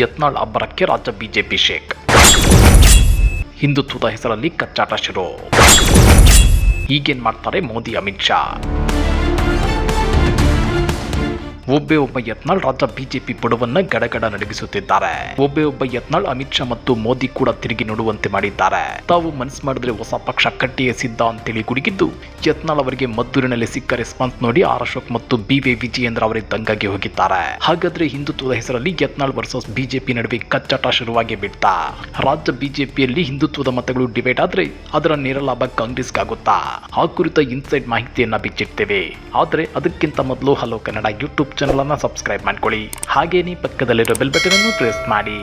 ಯತ್ನಾಳ್ ಅಬ್ಬರಕ್ಕೆ ರಾಜ್ಯ BJP shake ಹಿಂದುತ್ವದ ಹೆಸರಲ್ಲಿ ಕಚ್ಚಾಟ ಶುರು. ಈಗೇನ್ ಮಾಡ್ತಾರೆ ಮೋದಿ ಅಮಿತ್ ಶಾ? ಒಬ್ಬೇ ಒಬ್ಬ ಯತ್ನಾಳ್ ರಾಜ್ಯ ಬಿಜೆಪಿ ಬುಡವನ್ನ ಗಡಗಡ ನಡಗಿಸುತ್ತಿದ್ದಾರೆ. ಒಬ್ಬೇ ಒಬ್ಬ ಯತ್ನಾಳ್ ಅಮಿತ್ ಶಾ ಮತ್ತು ಮೋದಿ ಕೂಡ ತಿರುಗಿ ನೋಡುವಂತೆ ಮಾಡಿದ್ದಾರೆ. ತಾವು ಮನಸ್ಸು ಮಾಡಿದ್ರೆ ಹೊಸ ಪಕ್ಷ ಕಟ್ಟಿಯೇ ಸಿದ್ಧ ಅಂತೇಳಿ ಗುಡುಗಿದ್ದು, ಯತ್ನಾಳ್ ಅವರಿಗೆ ಮದ್ದೂರಿನಲ್ಲಿ ಸಿಕ್ಕ ರೆಸ್ಪಾನ್ಸ್ ನೋಡಿ ಆರ್ ಅಶೋಕ್ ಮತ್ತು ಬಿ ವಿ ವಿಜಯೇಂದ್ರ ಅವರೇ ದಂಗಾಗಿ ಹೋಗಿದ್ದಾರೆ. ಹಾಗಾದ್ರೆ ಹಿಂದುತ್ವದ ಹೆಸರಲ್ಲಿ ಯತ್ನಾಳ್ ವರ್ಸಸ್ ಬಿಜೆಪಿ ನಡುವೆ ಕಚ್ಚಾಟ ಶುರುವಾಗಿ ಬಿಡ್ತಾ? ರಾಜ್ಯ ಬಿಜೆಪಿಯಲ್ಲಿ ಹಿಂದುತ್ವದ ಮತಗಳು ಡಿವೈಡ್ ಆದ್ರೆ ಅದರ ನೇರ ಲಾಭ ಕಾಂಗ್ರೆಸ್ಗಾಗುತ್ತಾ? ಆ ಕುರಿತ ಇನ್ಸೈಡ್ ಮಾಹಿತಿಯನ್ನ ಬಿಚ್ಚಿಡ್ತೇವೆ. ಆದ್ರೆ ಅದಕ್ಕಿಂತ ಮೊದಲು ಹಲೋ ಕನ್ನಡ ಯೂಟ್ಯೂಬ್ ಚಾನಲ್ ಅನ್ನು ಸಬ್ಸ್ಕ್ರೈಬ್ ಮಾಡ್ಕೊಳ್ಳಿ. ಹಾಗೇನೇ ಪಕ್ಕದಲ್ಲಿರೋ ಬೆಲ್ ಅನ್ನು ಪ್ರೆಸ್ ಮಾಡಿ.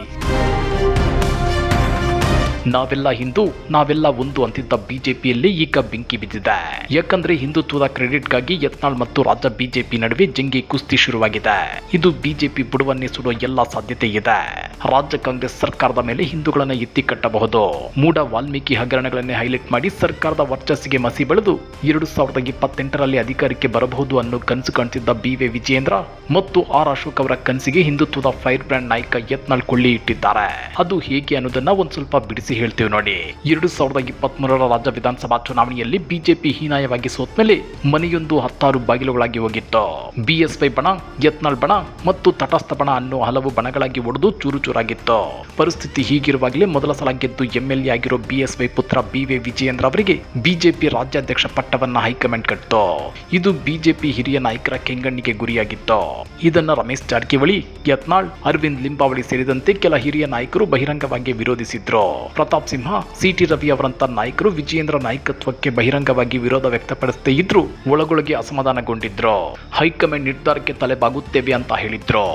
ನಾವೆಲ್ಲ ಹಿಂದೂ, ನಾವೆಲ್ಲ ಒಂದು ಅಂತಿದ್ದ ಬಿಜೆಪಿಯಲ್ಲಿ ಈಗ ಬೆಂಕಿ ಬಿದ್ದಿದೆ. ಯಾಕಂದ್ರೆ ಹಿಂದುತ್ವದ ಕ್ರೆಡಿಟ್ಗಾಗಿ ಯತ್ನಾಳ್ ಮತ್ತು ರಾಜ್ಯ ಬಿಜೆಪಿ ನಡುವೆ ಜಂಗಿ ಕುಸ್ತಿ ಶುರುವಾಗಿದೆ. ಇದು ಬಿಜೆಪಿ ಬುಡವನ್ನೇ ಸುಡುವ ಎಲ್ಲ ಸಾಧ್ಯತೆ ಇದೆ. ರಾಜ್ಯ ಕಾಂಗ್ರೆಸ್ ಸರ್ಕಾರದ ಮೇಲೆ ಹಿಂದೂಗಳನ್ನ ಎತ್ತಿ ಕಟ್ಟಬಹುದು. ಮೂಡ ವಾಲ್ಮೀಕಿ ಹಗರಣಗಳನ್ನೇ ಹೈಲೈಟ್ ಮಾಡಿ ಸರ್ಕಾರದ ವರ್ಚಸ್ಸಿಗೆ ಮಸಿ ಬೆಳೆದು ಎರಡು ಸಾವಿರದ ಇಪ್ಪತ್ತೆಂಟರಲ್ಲಿ ಅಧಿಕಾರಕ್ಕೆ ಬರಬಹುದು ಅನ್ನೋ ಕನಸು ಕಾಣ್ತಿದ್ದ ಬಿ ವಿ ವಿಜಯೇಂದ್ರ ಮತ್ತು ಆರ್ ಅಶೋಕ್ ಅವರ ಕನಸಿಗೆ ಹಿಂದುತ್ವದ ಫೈರ್ ಬ್ರ್ಯಾಂಡ್ ನಾಯಕ ಯತ್ನಾಳ್ ಕೊಳ್ಳಿ ಇಟ್ಟಿದ್ದಾರೆ. ಅದು ಹೇಗೆ ಅನ್ನೋದನ್ನ ಒಂದ್ ಸ್ವಲ್ಪ ಬಿಡಿಸಿ ಹೇಳ್ತೀವಿ ನೋಡಿ. ಎರಡು ಸಾವಿರದ ಇಪ್ಪತ್ತ್ ಮೂರರ ರಾಜ್ಯ ವಿಧಾನಸಭಾ ಚುನಾವಣೆಯಲ್ಲಿ ಬಿಜೆಪಿ ಹೀನಾಯವಾಗಿ ಸೋತ್ಮೇಲೆ ಮನೆಯೊಂದು ಹತ್ತಾರು ಬಾಗಿಲುಗಳಾಗಿ ಹೋಗಿತ್ತು. ಬಿಎಸ್ವೈ ಬಣ, ಯತ್ನಾಳ್ ಬಣ ಮತ್ತು ತಟಸ್ಥ ಬಣ ಅನ್ನೋ ಹಲವು ಬಣಗಳಾಗಿ ಒಡೆದು ಚೂರು ಚೂರಾಗಿತ್ತು. ಪರಿಸ್ಥಿತಿ ಹೀಗಿರುವಾಗಲೇ ಮೊದಲ ಸಲ ಗೆದ್ದು ಎಂಎಲ್ಎ ಆಗಿರೋ ಬಿಎಸ್ವೈ ಪುತ್ರ ಬಿ ವಿ ವಿಜಯೇಂದ್ರ ಅವರಿಗೆ ಬಿಜೆಪಿ ರಾಜ್ಯಾಧ್ಯಕ್ಷ ಪಟ್ಟವನ್ನ ಹೈಕಮಾಂಡ್ ಕಟ್ಟಿತು ಇದು ಬಿಜೆಪಿ ಹಿರಿಯ ನಾಯಕರ ಕೆಂಗಣ್ಣಿಗೆ ಗುರಿಯಾಗಿತ್ತು. ಇದನ್ನ ರಮೇಶ್ ಜಾರಕಿಹೊಳಿ, ಯತ್ನಾಳ್, ಅರವಿಂದ್ ಲಿಂಬಾವಳಿ ಸೇರಿದಂತೆ ಕೆಲ ಹಿರಿಯ ನಾಯಕರು ಬಹಿರಂಗವಾಗಿ ವಿರೋಧಿಸಿದ್ರು. ಪ್ರತಾಪ್ ಸಿಂಹ ಸಿಟಿ ರವಿ ಅವರಂತ ನಾಯಕರು ವಿಜಯೇಂದ್ರ ನಾಯಕತ್ವಕ್ಕೆ ಬಹಿರಂಗವಾಗಿ ವಿರೋಧ ವ್ಯಕ್ತಪಡಿಸದೇ ಇದ್ರು ಒಳಗೊಳಗೆ ಅಸಮಾಧಾನಗೊಂಡಿದ್ರು. ಹೈಕಮಾಂಡ್ ನಿರ್ಧಾರಕ್ಕೆ ತಲೆಬಾಗುತ್ತೇವೆ ಅಂತ ಹೇಳಿದ್ರು.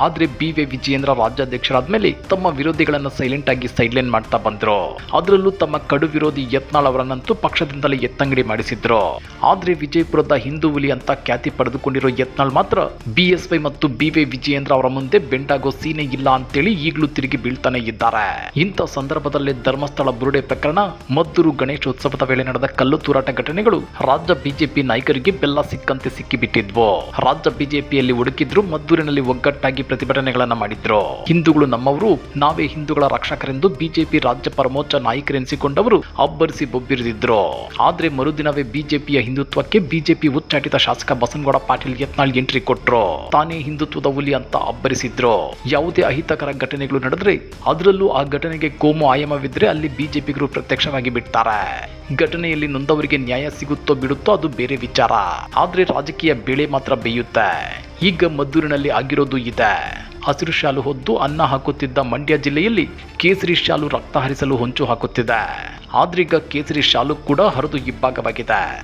ಆದ್ರೆ ಬಿ ವಿ ವಿಜಯೇಂದ್ರ ರಾಜ್ಯಾಧ್ಯಕ್ಷರಾದ್ಮೇಲೆ ತಮ್ಮ ವಿರೋಧಿಗಳನ್ನ ಸೈಲೆಂಟ್ ಆಗಿ ಸೈಡ್ಲೈನ್ ಮಾಡ್ತಾ ಬಂದ್ರು. ಅದರಲ್ಲೂ ತಮ್ಮ ಕಡು ವಿರೋಧಿ ಯತ್ನಾಳ್ ಅವರನ್ನಂತೂ ಪಕ್ಷದಿಂದಲೇ ಎತ್ತಂಗಡಿ ಮಾಡಿಸಿದ್ರು. ಆದ್ರೆ ವಿಜಯಪುರದ ಹಿಂದೂ ಹುಲಿ ಅಂತ ಖ್ಯಾತಿ ಪಡೆದುಕೊಂಡಿರೋ ಯತ್ನಾಳ್ ಮಾತ್ರ ಬಿಎಸ್ವೈ ಮತ್ತು ಬಿ ವಿ ವಿಜಯೇಂದ್ರ ಅವರ ಮುಂದೆ ಬೆಂಡಾಗೋ ಸೀನೆ ಇಲ್ಲ ಅಂತೇಳಿ ಈಗಲೂ ತಿರುಗಿ ಬೀಳ್ತಾನೆ ಇದ್ದಾರೆ. ಇಂಥ ಸಂದರ್ಭದಲ್ಲಿ ಧರ್ಮಸ್ಥಳ ಬುರುಡೆ ಪ್ರಕರಣ, ಮದ್ದೂರು ಗಣೇಶೋತ್ಸವದ ವೇಳೆ ನಡೆದ ಕಲ್ಲು ತೂರಾಟ ಘಟನೆಗಳು ರಾಜ್ಯ ಬಿಜೆಪಿ ನಾಯಕರಿಗೆ ಬೆಲ್ಲ ಸಿಕ್ಕಂತೆ ಸಿಕ್ಕಿಬಿಟ್ಟಿದ್ವು. ರಾಜ್ಯ ಬಿಜೆಪಿಯಲ್ಲಿ ಹುಡುಕಿದ್ರು ಮದ್ದೂರಿನಲ್ಲಿ ಒಗ್ಗಟ್ಟಾಗಿ ಪ್ರತಿಭಟನೆಗಳನ್ನ ಮಾಡಿದ್ರು? ಹಿಂದೂಗಳು ನಮ್ಮವರು, ನಾವೇ ಹಿಂದೂಗಳ ರಕ್ಷಕರೆಂದು ಬಿಜೆಪಿ ರಾಜ್ಯ ಪರಮೋಚ್ಚ ನಾಯಕರೆನಿಸಿಕೊಂಡವರು ಅಬ್ಬರಿಸಿ ಬೊಬ್ಬಿರಿದಿದ್ರು? ಆದ್ರೆ ಮರುದಿನವೇ ಬಿಜೆಪಿಯ ಹಿಂದುತ್ವಕ್ಕೆ ಬಿಜೆಪಿ ಉಚ್ಚಾಟಿತ ಶಾಸಕ ಬಸನಗೌಡ ಪಾಟೀಲ್ ಯತ್ನಾಳ್ ಎಂಟ್ರಿ ಕೊಟ್ರು? ತಾನೇ ಹಿಂದುತ್ವದ ಹುಲಿ ಅಂತ ಅಬ್ಬರಿಸಿದ್ರು? ಯಾವುದೇ ಅಹಿತಕರ ಘಟನೆಗಳು ನಡೆದ್ರೆ ಅದರಲ್ಲೂ ಆ ಘಟನೆಗೆ ಕೋಮು ಆಯಾಮವಿದ್ರೆ ಅಲ್ಲಿ ಬಿಜೆಪಿಗರು ಪ್ರತ್ಯಕ್ಷವಾಗಿ ಬಿಡ್ತಾರೆ. ಘಟನೆಯಲ್ಲಿ ನೊಂದವರಿಗೆ ನ್ಯಾಯ ಸಿಗುತ್ತೋ ಬಿಡುತ್ತೋ ಅದು ಬೇರೆ ವಿಚಾರ. ಆದ್ರೆ ರಾಜಕೀಯ ಬೆಳೆ ಮಾತ್ರ ಬೇಯುತ್ತೆ. ಈಗ ಮದ್ದೂರಿನಲ್ಲಿ ಆಗಿರೋದು ಇದೆ. ಹಸಿರು ಶಾಲು ಹೊದ್ದು ಅನ್ನ ಹಾಕುತ್ತಿದ್ದ ಮಂಡ್ಯ ಜಿಲ್ಲೆಯಲ್ಲಿ ಕೇಸರಿ ಶಾಲು ರಕ್ತ ಹರಿಸಲು ಹೊಂಚು ಹಾಕುತ್ತಿದೆ. ಆದ್ರೀಗ ಕೇಸರಿ ಶಾಲು ಕೂಡ ಹರಿದು ಇಬ್ಬಾಗವಾಗಿದೆ.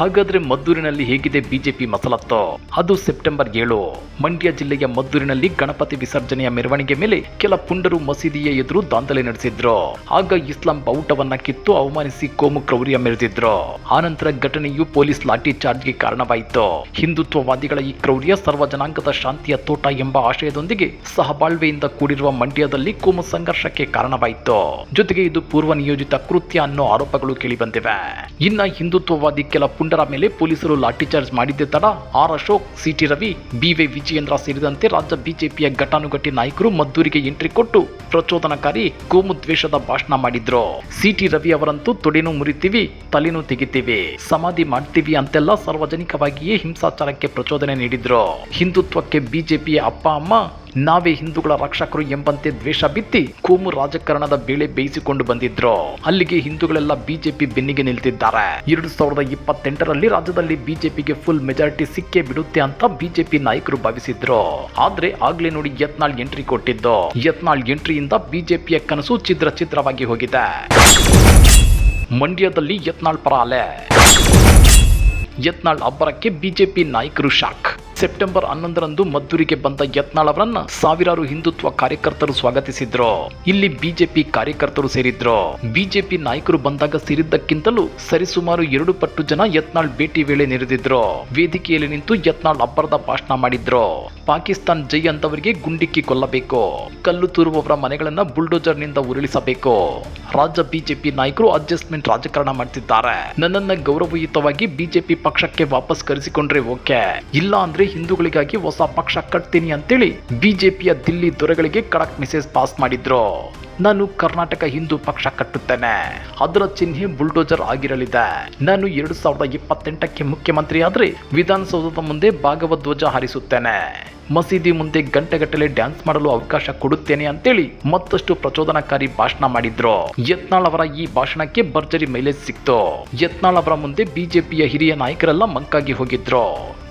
ಹಾಗಾದ್ರೆ ಮದ್ದೂರಿನಲ್ಲಿ ಹೇಗಿದೆ ಬಿಜೆಪಿ ಮಸಲತ್ತು? ಅದು ಸೆಪ್ಟೆಂಬರ್ ಏಳು. ಮಂಡ್ಯ ಜಿಲ್ಲೆಯ ಮದ್ದೂರಿನಲ್ಲಿ ಗಣಪತಿ ವಿಸರ್ಜನೆಯ ಮೆರವಣಿಗೆ ಮೇಲೆ ಕೆಲ ಪುಂಡರು ಮಸೀದಿಯ ಎದುರು ದಾಂಧಲೆ ನಡೆಸಿದ್ರು. ಆಗ ಇಸ್ಲಾಂ ಬಾವುಟವನ್ನ ಕಿತ್ತು ಅವಮಾನಿಸಿ ಕೋಮು ಕ್ರೌರ್ಯ ಮೆರೆದಿದ್ರು. ಆನಂತರ ಘಟನೆಯು ಪೊಲೀಸ್ ಲಾಠಿ ಚಾರ್ಜ್ಗೆ ಕಾರಣವಾಯಿತು. ಹಿಂದುತ್ವವಾದಿಗಳ ಈ ಕ್ರೌರ್ಯ ಸರ್ವ ಜನಾಂಗದ ಶಾಂತಿಯ ತೋಟ ಎಂಬ ಆಶಯದೊಂದಿಗೆ ಸಹಬಾಳ್ವೆಯಿಂದ ಕೂಡಿರುವ ಮಂಡ್ಯದಲ್ಲಿ ಕೋಮು ಸಂಘರ್ಷಕ್ಕೆ ಕಾರಣವಾಯಿತು. ಜೊತೆಗೆ ಇದು ಪೂರ್ವ ನಿಯೋಜಿತ ಕೃತ್ಯ ಅನ್ನೋ ಆರೋಪಗಳು ಕೇಳಿಬಂದಿವೆ. ಇನ್ನ ಹಿಂದುತ್ವವಾದಿ ಕೆಲ ಪುಂಡರ ಮೇಲೆ ಪೊಲೀಸರು ಲಾಠಿಚಾರ್ಜ್ ಮಾಡಿದ್ದೆ ತಡ R Ashok, C T Ravi, B Y Vijayendra ಸೇರಿದಂತೆ ರಾಜ್ಯ ಬಿಜೆಪಿಯ ಘಟಾನುಘಟಿ ನಾಯಕರು ಮದ್ದೂರಿಗೆ ಎಂಟ್ರಿ ಕೊಟ್ಟು ಪ್ರಚೋದನಕಾರಿ ಕೋಮು ದ್ವೇಷದ ಭಾಷಣ ಮಾಡಿದ್ರು. ಸಿಟಿ ರವಿ ಅವರಂತೂ ತೊಡೆನೂ ಮುರಿತೀವಿ ತಲೆನೂ ತೆಗಿತೀವಿ. ಸಮಾಧಿ ಮಾಡ್ತೀವಿ ಅಂತೆಲ್ಲ ಸಾರ್ವಜನಿಕವಾಗಿಯೇ ಹಿಂಸಾಚಾರಕ್ಕೆ ಪ್ರಚೋದನೆ ನೀಡಿದ್ರು. ಹಿಂದುತ್ವಕ್ಕೆ ಬಿಜೆಪಿಯ ಅಪ್ಪ, ಅಮ್ಮ ನಾವೇ ಹಿಂದೂಗಳ ರಕ್ಷಕರು ಎಂಬಂತೆ ದ್ವೇಷ ಬಿತ್ತಿ ಕೋಮು ರಾಜಕಾರಣದ ಬೇಳೆ ಬೇಯಿಸಿಕೊಂಡು ಬಂದಿದ್ರು. ಅಲ್ಲಿಗೆ ಹಿಂದೂಗಳೆಲ್ಲ ಬಿಜೆಪಿ ಬೆನ್ನಿಗೆ ನಿಲ್ತಿದ್ದಾರೆ. ಎರಡು ಸಾವಿರದ ಇಪ್ಪತ್ತೆಂಟರಲ್ಲಿ ರಾಜ್ಯದಲ್ಲಿ ಬಿಜೆಪಿಗೆ ಫುಲ್ ಮೆಜಾರಿಟಿ ಸಿಕ್ಕೇ ಬಿಡುತ್ತೆ ಅಂತ ಬಿಜೆಪಿ ನಾಯಕರು ಭಾವಿಸಿದ್ರು. ಆದ್ರೆ ಆಗ್ಲೇ ನೋಡಿ ಯತ್ನಾಳ್ ಎಂಟ್ರಿ ಕೊಟ್ಟಿದ್ದು. ಯತ್ನಾಳ್ ಎಂಟ್ರಿಯಿಂದ ಬಿಜೆಪಿಯ ಕನಸು ಚಿತ್ರ ಚಿತ್ರವಾಗಿ ಹೋಗಿದೆ. ಮಂಡ್ಯದಲ್ಲಿ ಯತ್ನಾಳ್ ಪರ ಅಲೆ. ಯತ್ನಾಳ್ ಅಬ್ಬರಕ್ಕೆ ಬಿಜೆಪಿ ನಾಯಕರು ಶಾಕ್ ಸೆಪ್ಟೆಂಬರ್ ಹನ್ನೊಂದರಂದು ಮದ್ದೂರಿಗೆ ಬಂದ ಯತ್ನಾಳ್ ಅವರನ್ನ ಸಾವಿರಾರು ಹಿಂದುತ್ವ ಕಾರ್ಯಕರ್ತರು ಸ್ವಾಗತಿಸಿದ್ರು. ಇಲ್ಲಿ ಬಿಜೆಪಿ ಕಾರ್ಯಕರ್ತರು ಸೇರಿದ್ರು. ಬಿಜೆಪಿ ನಾಯಕರು ಬಂದಾಗ ಸೇರಿದ್ದಕ್ಕಿಂತಲೂ ಸರಿಸುಮಾರು ಎರಡು ಪಟ್ಟು ಜನ ಯತ್ನಾಳ್ ಭೇಟಿ ವೇಳೆ ನೆರೆದಿದ್ರು. ವೇದಿಕೆಯಲ್ಲಿ ನಿಂತು ಯತ್ನಾಳ್ ಅಬ್ಬರದ ಭಾಷಣ ಮಾಡಿದ್ರು. ಪಾಕಿಸ್ತಾನ್ ಜೈ ಅಂತವರಿಗೆ ಗುಂಡಿಕ್ಕಿ ಕೊಲ್ಲಬೇಕು. ಕಲ್ಲು ತೂರುವವರ ಮನೆಗಳನ್ನ ಬುಲ್ಡೋಜರ್ನಿಂದ ಉರುಳಿಸಬೇಕು. ರಾಜ್ಯ ಬಿಜೆಪಿ ನಾಯಕರು ಅಡ್ಜಸ್ಟ್ಮೆಂಟ್ ರಾಜಕಾರಣ ಮಾಡ್ತಿದ್ದಾರೆ. ನನ್ನನ್ನ ಗೌರವಯುತವಾಗಿ ಬಿಜೆಪಿ ಪಕ್ಷಕ್ಕೆ ವಾಪಸ್ ಕರೆಸಿಕೊಂಡ್ರೆ ಓಕೆ. ಇಲ್ಲ ಅಂದ್ರೆ ಹಿಂದೂಗಳಿಗಾಗಿ ಹೊಸ ಪಕ್ಷ ಕಟ್ತೀನಿ ಅಂತೇಳಿ ಬಿಜೆಪಿಯ ದಿಲ್ಲಿ ದೊರೆಗಳಿಗೆ ಖಡಕ್ ಮೆಸೇಜ್ ಪಾಸ್ ಮಾಡಿದ್ರು. ನಾನು ಕರ್ನಾಟಕ ಹಿಂದೂ ಪಕ್ಷ ಕಟ್ಟುತ್ತೇನೆ. ಅದರ ಚಿಹ್ನೆ ಬುಲ್ಡೋಜರ್ ಆಗಿರಲಿದೆ. ನಾನು ಎರಡು ಸಾವಿರದ ಇಪ್ಪತ್ತೆಂಟಕ್ಕೆ ಮುಖ್ಯಮಂತ್ರಿ ಆದ್ರೆ ವಿಧಾನಸೌಧದ ಮುಂದೆ ಭಾಗವಧ್ವಜ ಹಾರಿಸುತ್ತೇನೆ. ಮಸೀದಿ ಮುಂದೆ ಗಂಟೆಗಟ್ಟಲೆ ಡ್ಯಾನ್ಸ್ ಮಾಡಲು ಅವಕಾಶ ಕೊಡುತ್ತೇನೆ ಅಂತೇಳಿ ಮತ್ತಷ್ಟು ಪ್ರಚೋದನಕಾರಿ ಭಾಷಣ ಮಾಡಿದ್ರು. ಯತ್ನಾಳ್ ಅವರ ಈ ಭಾಷಣಕ್ಕೆ ಭರ್ಜರಿ ಮೈಲೇಜ್ ಸಿಕ್ತು. ಯತ್ನಾಳ್ ಅವರ ಮುಂದೆ ಬಿಜೆಪಿಯ ಹಿರಿಯ ನಾಯಕರೆಲ್ಲ ಮಂಕಾಗಿ ಹೋಗಿದ್ರು.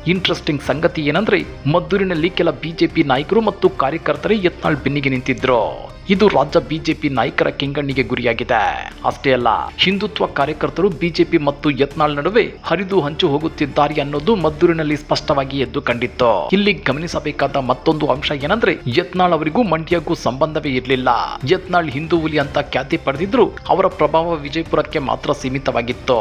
ಇಂಟ್ರೆಸ್ಟಿಂಗ್ ಸಂಗತಿ ಏನಂದ್ರೆ ಮದ್ದೂರಿನಲ್ಲಿ ಕೆಲ ಬಿಜೆಪಿ ನಾಯಕರು ಮತ್ತು ಕಾರ್ಯಕರ್ತರೇ ಯತ್ನಾಳ್ ಬೆನ್ನಿಗೆ ನಿಂತಿದ್ರು. ಇದು ರಾಜ್ಯ ಬಿಜೆಪಿ ನಾಯಕರ ಕೆಂಗಣ್ಣಿಗೆ ಗುರಿಯಾಗಿದೆ. ಅಷ್ಟೇ ಅಲ್ಲ, ಹಿಂದುತ್ವ ಕಾರ್ಯಕರ್ತರು ಬಿಜೆಪಿ ಮತ್ತು ಯತ್ನಾಳ್ ನಡುವೆ ಹರಿದು ಹಂಚು ಹೋಗುತ್ತಿದ್ದಾರೆ ಅನ್ನೋದು ಮದ್ದೂರಿನಲ್ಲಿ ಸ್ಪಷ್ಟವಾಗಿ ಎದ್ದು ಕಂಡಿತ್ತು. ಇಲ್ಲಿ ಗಮನಿಸಬೇಕಾದ ಮತ್ತೊಂದು ಅಂಶ ಏನಂದ್ರೆ, ಯತ್ನಾಳ್ ಅವರಿಗೂ ಮಂಡ್ಯಕ್ಕೂ ಸಂಬಂಧವೇ ಇರಲಿಲ್ಲ. ಯತ್ನಾಳ್ ಹಿಂದೂ ಹುಲಿ ಅಂತ ಖ್ಯಾತಿ ಪಡೆದಿದ್ರು ಅವರ ಪ್ರಭಾವ ವಿಜಯಪುರಕ್ಕೆ ಮಾತ್ರ ಸೀಮಿತವಾಗಿತ್ತು.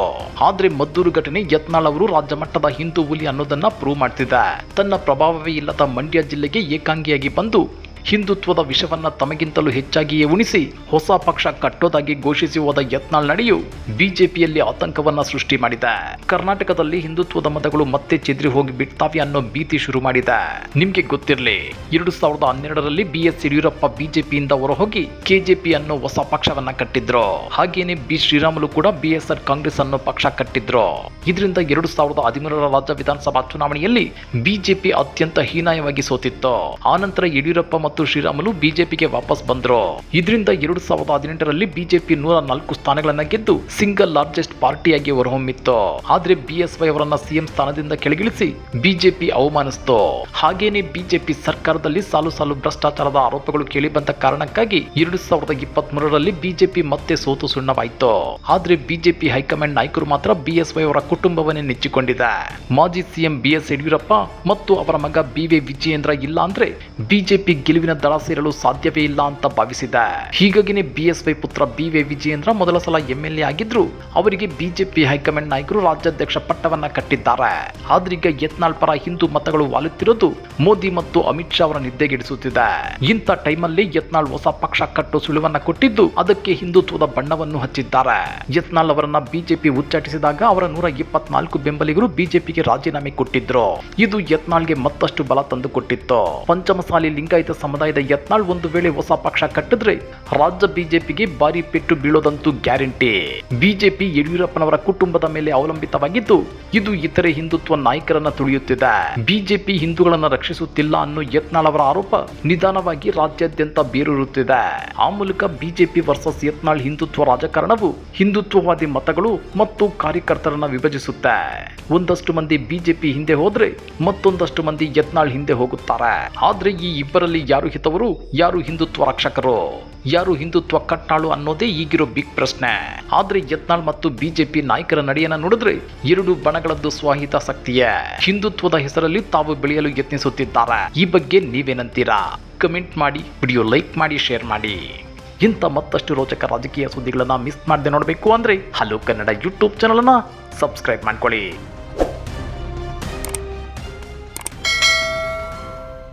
ಆದ್ರೆ ಮದ್ದೂರು ಘಟನೆ ಯತ್ನಾಳ್ ಅವರು ರಾಜ್ಯ ಮಟ್ಟದ ಹಿಂದೂ ಹುಲಿ ಅನ್ನೋದನ್ನ ಪ್ರೂವ್ ಮಾಡ್ತಿದೆ. ತನ್ನ ಪ್ರಭಾವವೇ ಇಲ್ಲದ ಮಂಡ್ಯ ಜಿಲ್ಲೆಗೆ ಏಕಾಂಗಿಯಾಗಿ ಬಂದು ಹಿಂದುತ್ವದ ವಿಷವನ್ನ ತಮಗಿಂತಲೂ ಹೆಚ್ಚಾಗಿಯೇ ಉಣಿಸಿ ಹೊಸ ಪಕ್ಷ ಕಟ್ಟೋದಾಗಿ ಘೋಷಿಸಿ ಹೋದ ಯತ್ನಾಳ್ ನಡೆಯು ಬಿಜೆಪಿಯಲ್ಲಿ ಆತಂಕವನ್ನ ಸೃಷ್ಟಿ ಮಾಡಿದೆ. ಕರ್ನಾಟಕದಲ್ಲಿ ಹಿಂದುತ್ವದ ಮತಗಳು ಮತ್ತೆ ಚೆದ್ರಿ ಹೋಗಿ ಬಿಡ್ತಾವೆ ಅನ್ನೋ ಭೀತಿ ಶುರು ಮಾಡಿದೆ. ನಿಮ್ಗೆ ಗೊತ್ತಿರಲಿ, ಎರಡು ಸಾವಿರದ ಹನ್ನೆರಡರಲ್ಲಿ ಬಿ ಎಸ್ ಯಡಿಯೂರಪ್ಪ ಬಿಜೆಪಿಯಿಂದ ಹೊರಹೋಗಿ ಕೆಜೆಪಿ ಅನ್ನೋ ಹೊಸ ಪಕ್ಷವನ್ನ ಕಟ್ಟಿದ್ರು. ಹಾಗೇನೆ ಬಿ ಶ್ರೀರಾಮುಲು ಕೂಡ ಬಿಎಸ್ಆರ್ ಕಾಂಗ್ರೆಸ್ ಅನ್ನೋ ಪಕ್ಷ ಕಟ್ಟಿದ್ರು. ಇದರಿಂದ ಎರಡು ಸಾವಿರದ ಹದಿಮೂರರ ರಾಜ್ಯ ವಿಧಾನಸಭಾ ಚುನಾವಣೆಯಲ್ಲಿ ಬಿಜೆಪಿ ಅತ್ಯಂತ ಹೀನಾಯವಾಗಿ ಸೋತಿತ್ತು. ಆನಂತರ ಯಡಿಯೂರಪ್ಪ ಮತ್ತು ಶ್ರೀರಾಮುಲು ಬಿಜೆಪಿಗೆ ವಾಪಸ್ ಬಂದ್ರು. ಇದರಿಂದ ಎರಡು ಸಾವಿರದ ಹದಿನೆಂಟರಲ್ಲಿ ಬಿಜೆಪಿ ನೂರ ನಾಲ್ಕು ಸ್ಥಾನಗಳನ್ನ ಗೆದ್ದು ಸಿಂಗಲ್ ಲಾರ್ಜೆಸ್ಟ್ ಪಾರ್ಟಿಯಾಗಿ ಹೊರಹೊಮ್ಮಿತ್ತು. ಆದ್ರೆ ಬಿಎಸ್ವೈ ಅವರನ್ನ ಸಿಎಂ ಸ್ಥಾನದಿಂದ ಕೆಳಗಿಳಿಸಿ ಬಿಜೆಪಿ ಅವಮಾನಿಸಿತು. ಹಾಗೇನೆ ಬಿಜೆಪಿ ಸರ್ಕಾರದಲ್ಲಿ ಸಾಲು ಸಾಲು ಭ್ರಷ್ಟಾಚಾರದ ಆರೋಪಗಳು ಕೇಳಿಬಂದ ಕಾರಣಕ್ಕಾಗಿ ಎರಡು ಸಾವಿರದ ಇಪ್ಪತ್ತ್ ಮೂರರಲ್ಲಿ ಬಿಜೆಪಿ ಮತ್ತೆ ಸೋತು ಸುಣ್ಣವಾಯಿತು. ಆದ್ರೆ ಬಿಜೆಪಿ ಹೈಕಮಾಂಡ್ ನಾಯಕರು ಮಾತ್ರ ಬಿಎಸ್ವೈ ಅವರ ಕುಟುಂಬವನ್ನೇ ನೆಚ್ಚಿಕೊಂಡಿದೆ. ಮಾಜಿ ಸಿಎಂ ಬಿಎಸ್ ಯಡಿಯೂರಪ್ಪ ಮತ್ತು ಅವರ ಮಗ ಬಿವಿ ವಿಜಯೇಂದ್ರ ಇಲ್ಲ ಅಂದ್ರೆ ಬಿಜೆಪಿ ಗೆಲುವಿನ ದಳ ಸೇರಲು ಸಾಧ್ಯವೇ ಇಲ್ಲ ಅಂತ ಭಾವಿಸಿದೆ. ಹೀಗಾಗಿನೇ ಬಿಎಸ್ವೈ ಪುತ್ರ ಬಿವಿ ವಿಜಯೇಂದ್ರ ಮೊದಲ ಸಲ ಎಂಎಲ್ಎ ಆಗಿದ್ರು. ಅವರಿಗೆ ಬಿಜೆಪಿ ಹೈಕಮಾಂಡ್ ನಾಯಕರು ರಾಜ್ಯಾಧ್ಯಕ್ಷ ಪಟ್ಟವನ್ನ ಕಟ್ಟಿದ್ದಾರೆ. ಆದ್ರೀಗ ಯತ್ನಾಳ್ ಪರ ಹಿಂದೂ ಮತಗಳು ವಾಲುತ್ತಿರೋದು ಮೋದಿ ಮತ್ತು ಅಮಿತ್ ಶಾ ಅವರ ನಿದ್ದೆಗೆಡಿಸುತ್ತಿದೆ. ಇಂಥ ಟೈಮಲ್ಲಿ ಯತ್ನಾಳ್ ಹೊಸ ಪಕ್ಷ ಕಟ್ಟು ಸುಳಿವನ್ನ ಕೊಟ್ಟಿದ್ದು ಅದಕ್ಕೆ ಹಿಂದುತ್ವದ ಬಣ್ಣವನ್ನು ಹಚ್ಚಿದ್ದಾರೆ. ಯತ್ನಾಳ್ ಅವರನ್ನ ಬಿಜೆಪಿ ಉಚ್ಚಾಟಿಸಿದಾಗ ಅವರ ನೂರ ಇಪ್ಪತ್ನಾಲ್ಕು ಬೆಂಬಲಿಗರು ಬಿಜೆಪಿಗೆ ರಾಜೀನಾಮೆ ಕೊಟ್ಟಿದ್ರು. ಇದು ಯತ್ನಾಳ್ಗೆ ಮತ್ತಷ್ಟು ಬಲ ತಂದುಕೊಟ್ಟಿತ್ತು. ಪಂಚಮಸಾಲಿ ಲಿಂಗಾಯತ ಸಮುದಾಯದ ಯತ್ನಾಳ್ ಒಂದು ವೇಳೆ ಹೊಸ ಪಕ್ಷ ಕಟ್ಟಿದ್ರೆ ರಾಜ್ಯ ಬಿಜೆಪಿಗೆ ಭಾರಿ ಪೆಟ್ಟು ಬೀಳೋದಂತೂ ಗ್ಯಾರಂಟಿ. ಬಿಜೆಪಿ ಯಡಿಯೂರಪ್ಪನವರ ಕುಟುಂಬದ ಮೇಲೆ ಅವಲಂಬಿತವಾಗಿದ್ದು, ಇದು ಇತರೆ ಹಿಂದುತ್ವ ನಾಯಕರನ್ನ ತುಳಿಯುತ್ತಿದೆ. ಬಿಜೆಪಿ ಹಿಂದೂಗಳನ್ನ ರಕ್ಷಿಸುತ್ತಿಲ್ಲ ಅನ್ನೋ ಯತ್ನಾಳ್ ಅವರ ಆರೋಪ ನಿಧಾನವಾಗಿ ರಾಜ್ಯಾದ್ಯಂತ ಬೇರೂರುತ್ತಿದೆ. ಆ ಮೂಲಕ ಬಿಜೆಪಿ ವರ್ಸಸ್ ಯತ್ನಾಳ್ ಹಿಂದುತ್ವ ರಾಜಕಾರಣವು ಹಿಂದುತ್ವವಾದಿ ಮತಗಳು ಮತ್ತು ಕಾರ್ಯಕರ್ತರನ್ನ ವಿಭಜಿಸುತ್ತೆ. ಒಂದಷ್ಟು ಮಂದಿ ಬಿಜೆಪಿ ಹಿಂದೆ ಹೋದ್ರೆ ಮತ್ತೊಂದಷ್ಟು ಮಂದಿ ಯತ್ನಾಳ್ ಹಿಂದೆ ಹೋಗುತ್ತಾರೆ. ಆದ್ರೆ ಈ ಇಬ್ಬರಲ್ಲಿ ಯಾರು ಹಿತವರು, ಯಾರು ಹಿಂದುತ್ವ ರಕ್ಷಕರು? ಯಾರು ಹಿಂದುತ್ವ ಕಟ್ಟಾಳು ಅನ್ನೋದೇ ಈಗಿರೋ ಬಿಗ್ ಪ್ರಶ್ನೆ. ಆದ್ರೆ ಯತ್ನಾಳ್ ಮತ್ತು ಬಿಜೆಪಿ ನಾಯಕರ ನಡೆಯನ್ನ ನೋಡಿದ್ರೆ ಎರಡು ಬಣಗಳದ್ದು ಸ್ವಹಿತಾಸಕ್ತಿಯೇ ಹಿಂದುತ್ವದ ಹೆಸರಲ್ಲಿ ತಾವು ಬೆಳೆಯಲು ಯತ್ನಿಸುತ್ತಿದ್ದಾರೆ. ಈ ಬಗ್ಗೆ ನೀವೇನಂತೀರಾ? ಕಮೆಂಟ್ ಮಾಡಿ, ವಿಡಿಯೋ ಲೈಕ್ ಮಾಡಿ, ಶೇರ್ ಮಾಡಿ. ಇಂಥ ಮತ್ತಷ್ಟು ರೋಚಕ ರಾಜಕೀಯ ಸುದ್ದಿಗಳನ್ನ ಮಿಸ್ ಮಾಡದೆ ನೋಡಬೇಕು ಅಂದ್ರೆ ಹಲೋ ಕನ್ನಡ ಯೂಟ್ಯೂಬ್ ಚಾನಲನ್ನ ಸಬ್ಸ್ಕ್ರೈಬ್ ಮಾಡ್ಕೊಳ್ಳಿ.